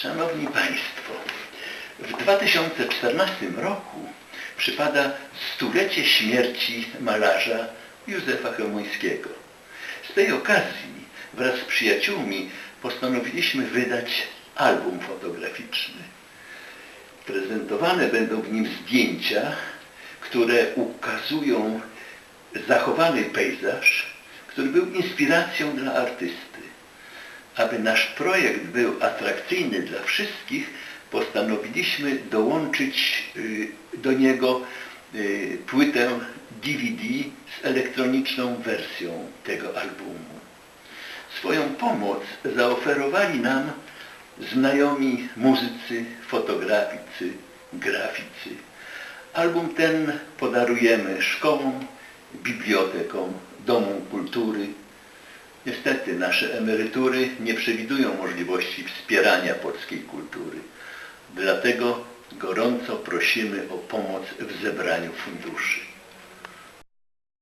Szanowni Państwo, w 2014 roku przypada stulecie śmierci malarza Józefa Chełmońskiego. Z tej okazji wraz z przyjaciółmi postanowiliśmy wydać album fotograficzny. Prezentowane będą w nim zdjęcia, które ukazują zachowany pejzaż, który był inspiracją dla artysty. Aby nasz projekt był atrakcyjny dla wszystkich, postanowiliśmy dołączyć y, do niego y, płytę DVD z elektroniczną wersją tego albumu. Swoją pomoc zaoferowali nam znajomi muzycy, fotograficy, graficy. Album ten podarujemy szkołom, bibliotekom, domom kultury. Niestety nasze emerytury nie przewidują możliwości wspierania polskiej kultury. Dlatego gorąco prosimy o pomoc w zebraniu funduszy.